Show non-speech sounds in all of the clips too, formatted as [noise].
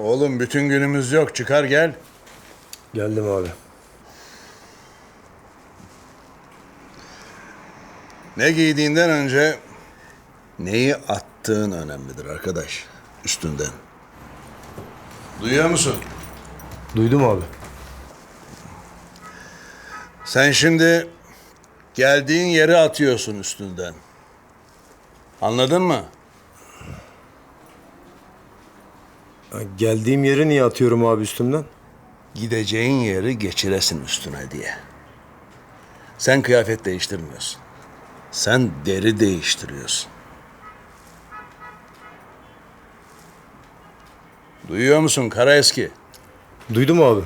Oğlum bütün günümüz yok. Çıkar gel. Geldim abi. Ne giydiğinden önce neyi attığın önemlidir arkadaş. Üstünden. Duyuyor musun? Duydum abi. Sen şimdi geldiğin yere atıyorsun üstünden. Anladın mı? Geldiğim yeri niye atıyorum abi üstümden? Gideceğin yeri geçiresin üstüne diye. Sen kıyafet değiştirmiyorsun. Sen deri değiştiriyorsun. Duyuyor musun kara eski? Duydum abi.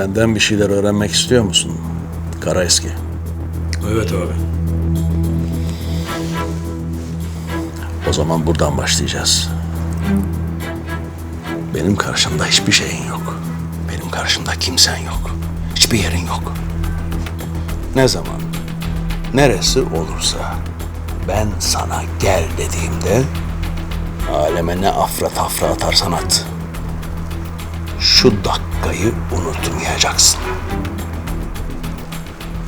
Benden bir şeyler öğrenmek istiyor musun? Kara eski. Evet abi. O zaman buradan başlayacağız. Benim karşımda hiçbir şeyin yok. Benim karşımda kimsen yok. Hiçbir yerin yok. Ne zaman, neresi olursa ben sana gel dediğimde aleme ne afra tafra atarsan at. Şu dakikayı unutmayacaksın.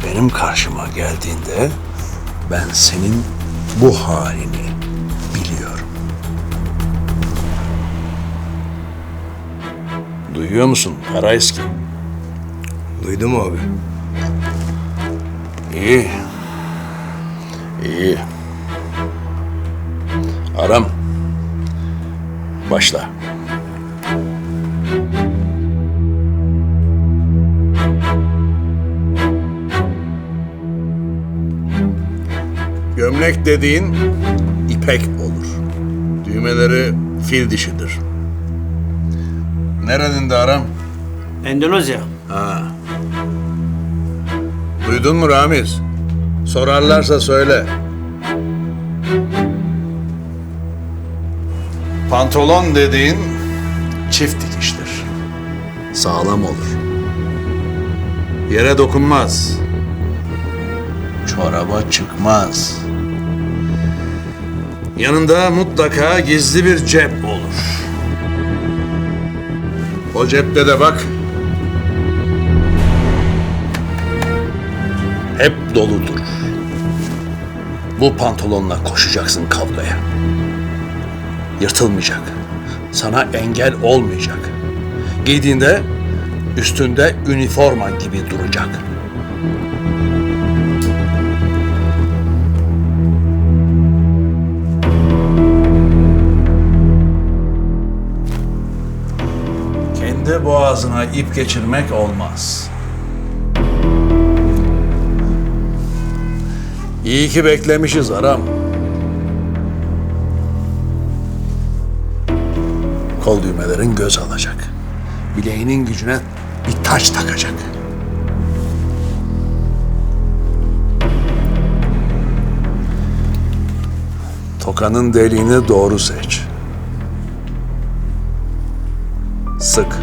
Benim karşıma geldiğinde ben senin bu halini biliyorum. Duyuyor musun Kara Eski? Duydum abi. İyi. İyi. Aram. Başla. Gömlek dediğin ipek olur. Düğmeleri fil dişidir. Nerenin de Aram? Endonezya. Duydun mu Ramiz? Sorarlarsa söyle. Pantolon dediğin çift dikiştir. Sağlam olur. Yere dokunmaz. Çoraba çıkmaz. Yanında mutlaka gizli bir cep olur. O cepte de bak hep doludur. Bu pantolonla koşacaksın kavgaya. Yırtılmayacak. Sana engel olmayacak. Giydiğinde üstünde üniforma gibi duracak. Kendi boğazına ip geçirmek olmaz. İyi ki beklemişiz Aram. Kol düğmelerin göz alacak. Bileğinin gücüne bir taç takacak. Tokanın deliğini doğru seç. Sık.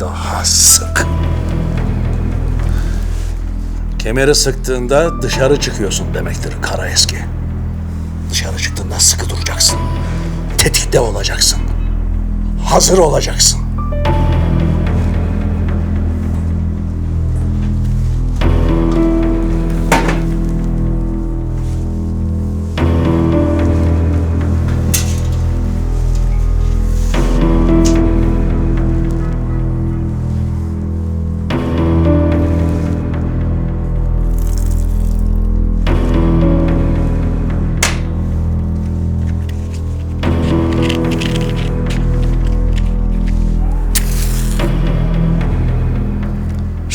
Daha sık. Kemeri sıktığında dışarı çıkıyorsun demektir kara eski. Dışarı çıktığında sıkı duracaksın. Tetikte olacaksın. Hazır olacaksın.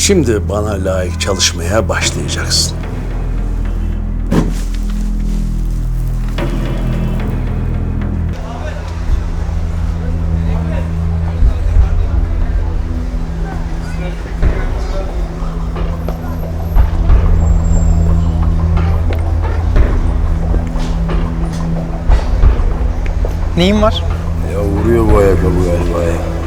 Şimdi bana layık çalışmaya başlayacaksın. Neyin var? Ya vuruyor bu ayakkabı galiba ya.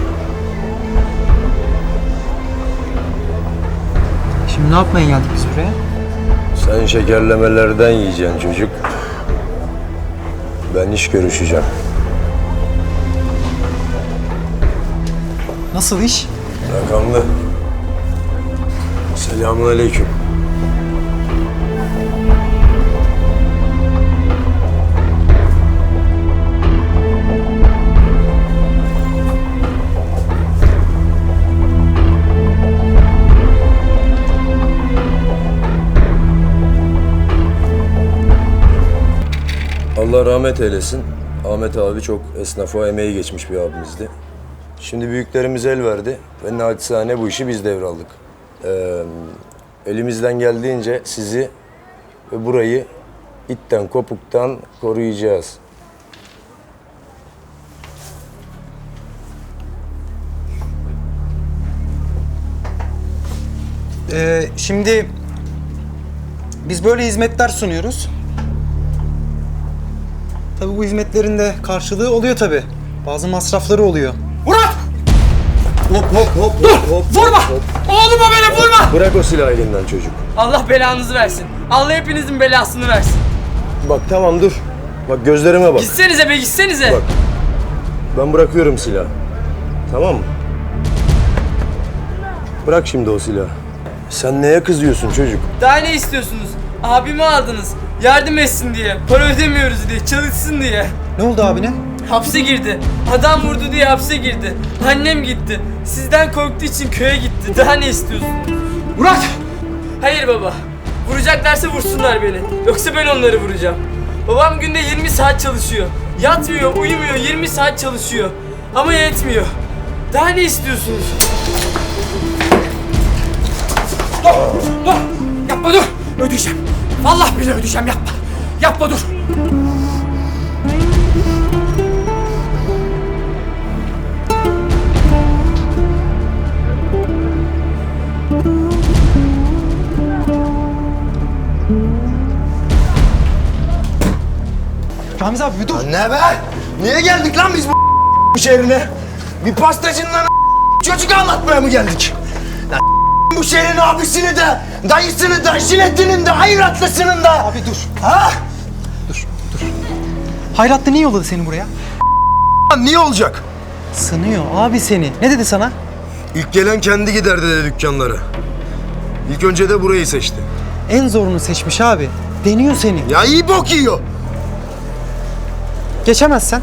Ne yapmaya geldik biz buraya? Sen şekerlemelerden yiyeceksin çocuk. Ben iş görüşeceğim. Nasıl iş? Rakamlı. Selamun aleyküm. Allah rahmet eylesin. Ahmet abi çok esnafa emeği geçmiş bir abimizdi. Şimdi büyüklerimiz el verdi ve naçizane bu işi biz devraldık. Ee, elimizden geldiğince sizi ve burayı itten kopuktan koruyacağız. Ee, şimdi biz böyle hizmetler sunuyoruz. Tabii bu hizmetlerin de karşılığı oluyor tabii. Bazı masrafları oluyor. Murat! Hop hop hop Dur! hop. vurma! Oğluma beni vurma! Bırak o silahı elinden çocuk. Allah belanızı versin. Allah hepinizin belasını versin. Bak tamam dur. Bak gözlerime bak. Gitsenize be gitsenize. Bak. Ben bırakıyorum silahı. Tamam mı? Bırak şimdi o silahı. Sen neye kızıyorsun çocuk? Daha ne istiyorsunuz? Abimi aldınız. Yardım etsin diye. Para ödemiyoruz diye. Çalışsın diye. Ne oldu abine? Hapse girdi. Adam vurdu diye hapse girdi. Annem gitti. Sizden korktuğu için köye gitti. Daha ne istiyorsunuz? Murat! Hayır baba. Vuracaklarsa vursunlar beni. Yoksa ben onları vuracağım. Babam günde 20 saat çalışıyor. Yatmıyor, uyumuyor, 20 saat çalışıyor. Ama yetmiyor. Daha ne istiyorsunuz? Dur, dur. Yapma dur. Ödeyeceğim. Vallahi bile ödeyeceğim yapma. Yapma dur. Ramiz abi dur. Ne be? Niye geldik lan biz bu [laughs] şehrine? Bir pastacının çocuk anlatmaya mı geldik? Bu şehrin abisini de, dayısını da, jiletinin de, hayratlısının da. Abi dur. Ha? Hayratlı niye yolladı seni buraya? Lan Niye olacak? Sınıyor abi seni. Ne dedi sana? İlk gelen kendi gider dedi dükkanlara. İlk önce de burayı seçti. En zorunu seçmiş abi. Deniyor seni. Ya iyi bok yiyor. Geçemezsen.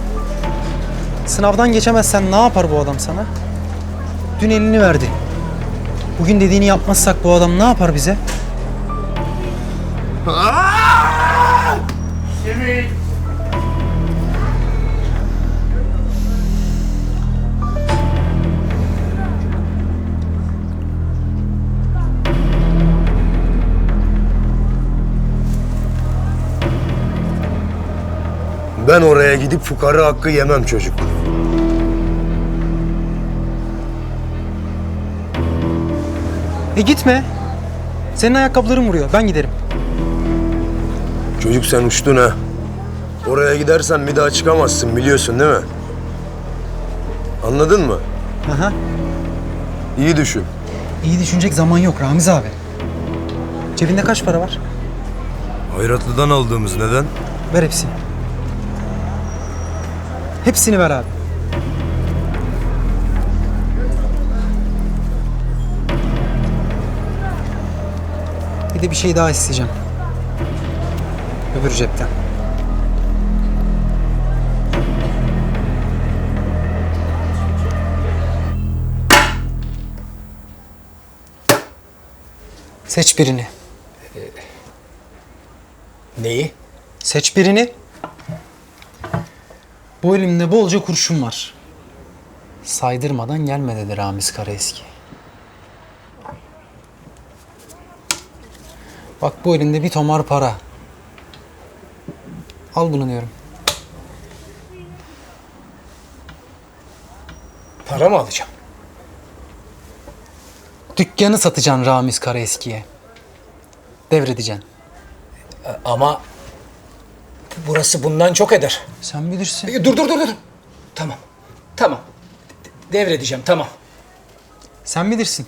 Sınavdan geçemezsen ne yapar bu adam sana? Dün elini verdi. Bugün dediğini yapmazsak bu adam ne yapar bize? Aa! Ben oraya gidip fukara hakkı yemem çocuk. E gitme. Senin ayakkabıların vuruyor. Ben giderim. Çocuk sen uçtun ha. Oraya gidersen bir daha çıkamazsın biliyorsun değil mi? Anladın mı? Aha. İyi düşün. İyi düşünecek zaman yok Ramiz abi. Cebinde kaç para var? Hayratlı'dan aldığımız neden? Ver hepsini. Hepsini ver abi. De bir şey daha isteyeceğim. Öbür cepten. Seç birini. Neyi? Seç birini. Bu elimde bolca kurşun var. Saydırmadan gelme dedi Ramiz Karaeski. Bak bu elinde bir tomar para. Al bunu diyorum. Para mı alacağım? Dükkanı satacaksın Ramiz Karaeski'ye. Devredeceksin. Ama Burası bundan çok eder. Sen bilirsin. E, Dur dur dur dur. Tamam. Tamam. De- Devredeceğim tamam. Sen bilirsin.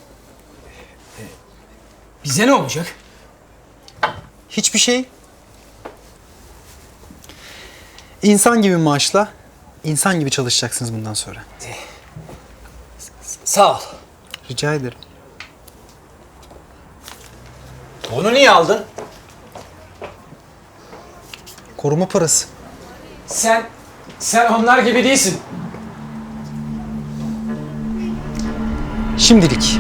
Bize ne olacak? Hiçbir şey. İnsan gibi maaşla, insan gibi çalışacaksınız bundan sonra. Sağ ol. Rica ederim. Onu niye aldın? Koruma parası. Sen sen onlar gibi değilsin. Şimdilik.